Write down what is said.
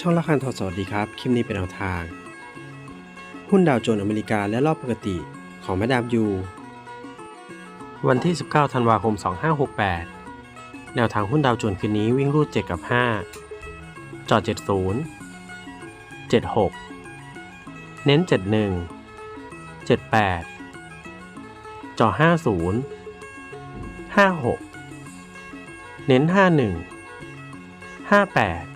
ช่องละคันทอสวัสดีครับ คลิปนี้เป็นแนวทาง หุ้นดาวโจนส์อเมริกาและรอบปกติของแมดามยู วันที่ 19 ธันวาคม 2568 แนวทางหุ้นดาวโจนส์คืนนี้วิ่งรูด 7 กับ 5 จอด 70 76 เน้น 71 78 จอ 50 56 เน้น 51 58